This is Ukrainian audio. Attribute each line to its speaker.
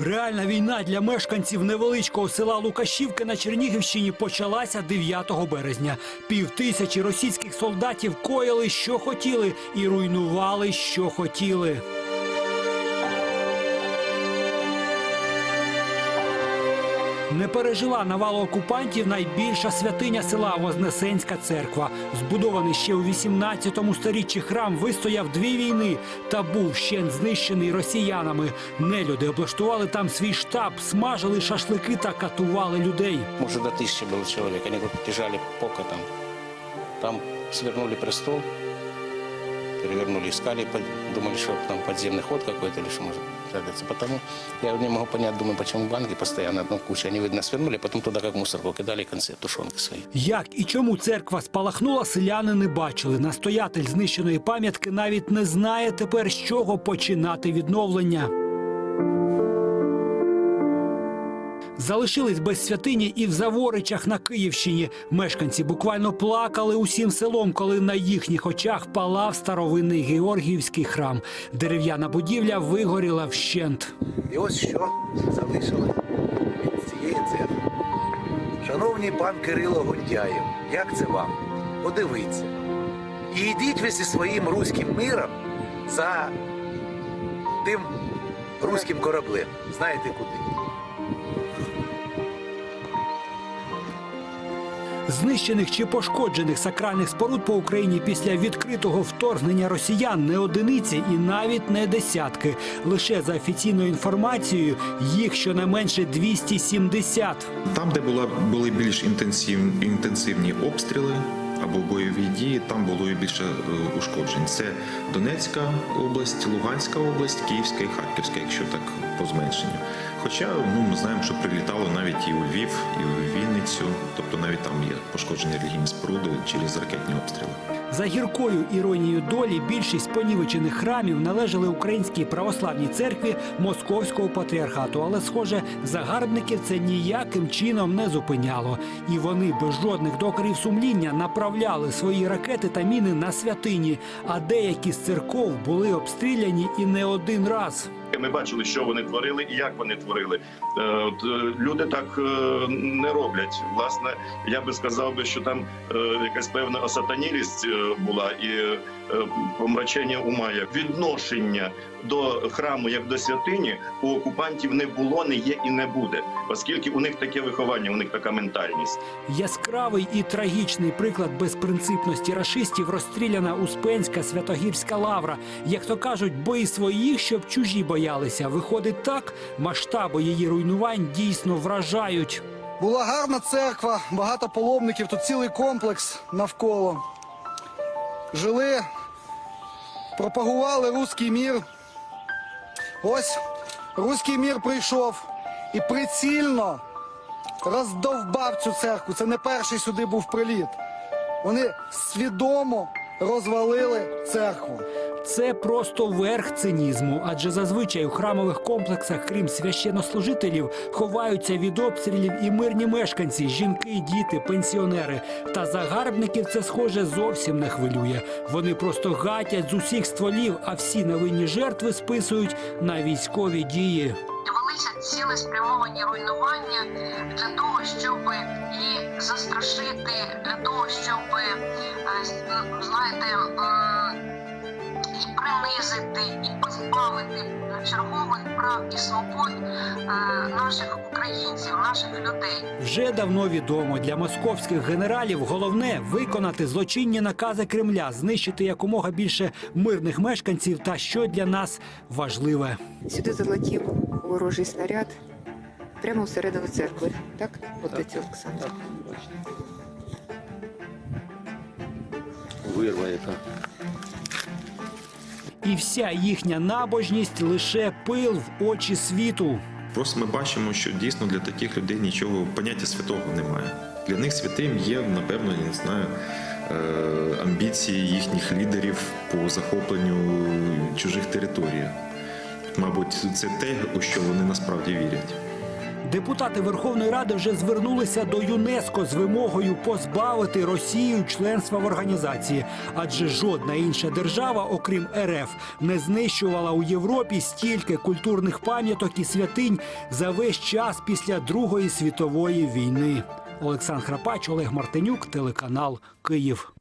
Speaker 1: Реальна війна для мешканців невеличкого села Лукашівки на Чернігівщині почалася 9 березня. Півтисячі російських солдатів коїли, що хотіли, і руйнували, що хотіли. Не пережила навалу окупантів найбільша святиня села Вознесенська церква. Збудований ще у 18 сторіччі храм вистояв дві війни та був ще знищений росіянами. Нелюди облаштували там свій штаб, смажили шашлики та катували людей.
Speaker 2: Может, до тысячи было человек. Они вот бежали пока там. Там свернули престол, перевернули, искали, под- думали, что там подземный ход какой-то или что прятаться. Потому я не могу понять, думаю, почему банки постоянно одну кучу. Они, видно, свернули, а потом туда как мусорку кидали концы тушонки свої.
Speaker 1: Як і чому церква спалахнула, селяни не бачили. Настоятель знищеної пам'ятки навіть не знає тепер, з чого починати відновлення. Залишились без святині і в Заворичах на Київщині. Мешканці буквально плакали усім селом, коли на їхніх очах палав старовинний Георгіївський храм. Дерев'яна будівля вигоріла вщент.
Speaker 3: І ось що залишили від цієї церкви. Шановний пан Кирило Гундяєв, як це вам? Подивіться. І йдіть ви зі своїм руським миром за тим руським кораблем. Знаєте куди?
Speaker 1: Знищених чи пошкоджених сакральних споруд по Україні після відкритого вторгнення росіян не одиниці і навіть не десятки. Лише за офіційною інформацією їх щонайменше 270.
Speaker 4: Там, де була, були більш інтенсив, інтенсивні обстріли або бойові дії, там було і більше е, ушкоджень. Це Донецька область, Луганська область, Київська і Харківська, якщо так по зменшенню. Хоча ну, ми знаємо, що прилітало навіть і у Львів, і у Вінницю, тобто навіть там є пошкоджені релігійні споруди через ракетні обстріли.
Speaker 1: За гіркою іронією долі більшість понівечених храмів належали українській православній церкві Московського патріархату. Але, схоже, загарбників це ніяким чином не зупиняло. І вони без жодних докорів сумління направляли свої ракети та міни на святині. А деякі з церков були обстріляні і не один раз.
Speaker 5: Ми бачили, що вони творили і як вони творили. Е, е, Люди так е, не роблять. Власне, я би сказав би, що там якась певна осатанілість була і помрачення ума. Як відношення до храму як до святині у окупантів не було, не є і не буде, оскільки у них таке виховання, у них така ментальність.
Speaker 1: Яскравий і трагічний приклад безпринципності рашистів розстріляна Успенська Святогірська лавра. Як то кажуть, бої своїх, щоб чужі боялися. Виходить так, масштаби її руйнувань дійсно вражають.
Speaker 6: Була гарна церква, багато паломників, тут цілий комплекс навколо. Жили, пропагували руський мір. Ось руський мір прийшов і прицільно роздовбав цю церкву. Це не перший сюди був приліт. Вони свідомо розвалили церкву.
Speaker 1: Це просто верх цинізму, адже зазвичай у храмових комплексах, крім священнослужителів, ховаються від обстрілів і мирні мешканці, жінки, діти, пенсіонери. Та загарбників це схоже зовсім не хвилює. Вони просто гатять з усіх стволів, а всі невинні жертви списують на військові дії.
Speaker 7: Ціли спрямовані руйнування для того, щоб і застрашити, для того, щоб е, знаєте, і принизити, і позбавити чергових прав і свобод е, наших українців, наших людей.
Speaker 1: Вже давно відомо для московських генералів головне виконати злочинні накази Кремля, знищити якомога більше мирних мешканців. Та що для нас важливе.
Speaker 8: Сюди залетів ворожий снаряд прямо всередину церкви. Так? От це Олександр.
Speaker 2: Вырва это.
Speaker 1: І вся їхня набожність лише пил в очі світу.
Speaker 4: Просто ми бачимо, що дійсно для таких людей нічого поняття святого немає. Для них святим є, напевно, я не знаю, е, амбіції їхніх лідерів по захопленню чужих територій. Мабуть, це те, у що вони насправді вірять.
Speaker 1: Депутати Верховної Ради вже звернулися до ЮНЕСКО з вимогою позбавити Росію членства в організації, адже жодна інша держава, окрім РФ, не знищувала у Європі стільки культурних пам'яток і святинь за весь час після Другої світової війни. Олександр Храпач, Олег Мартинюк, телеканал Київ.